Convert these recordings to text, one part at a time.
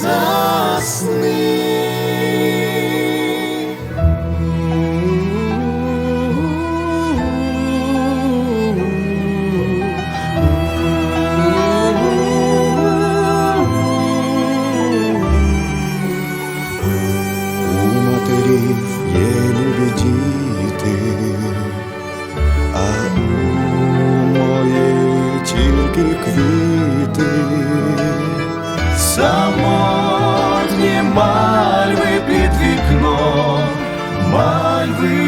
Засни. У матерів є любі діти, а у моєї тільки квіти. Мальви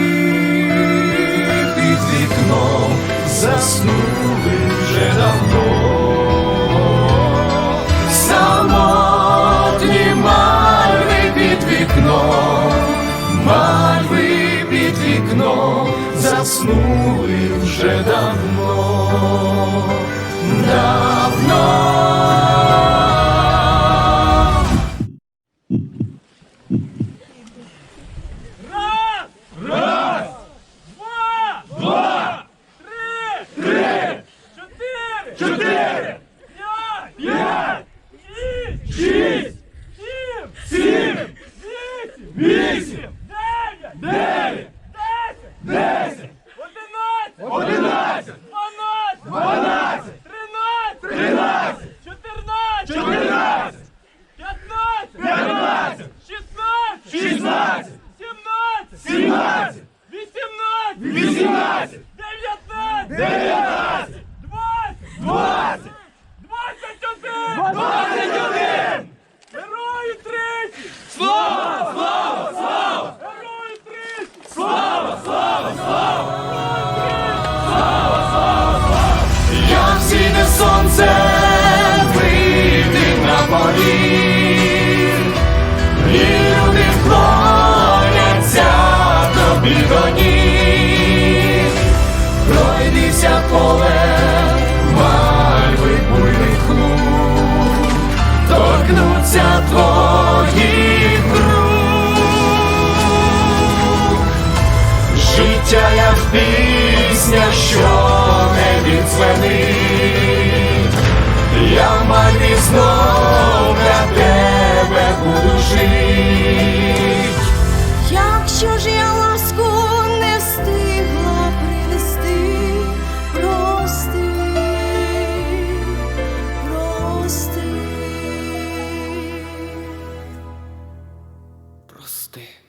під вікном заснули Шість! Сім! Сім! Вісім! Дев'ять! Дев'ять! Десять! Десять! Одинадцять! Одинадцять! Дванадцять! Дванадцять! Тринадцять! Тринадцять! Чотирнадцять! Чотирнадцять! П'ятнадцять! П'ятнадцять! Шістнадцять! Шістнадцять! Сімнадцять! Сімнадцять! Вісімнадцять! Вісімнадцять! Дев'ятнадцять! Дев'ятнадцять! пісня, що не відзвенить, я малі знов для тебе буду жить. Якщо ж я ласку не встигла привести, прости, прости, прости.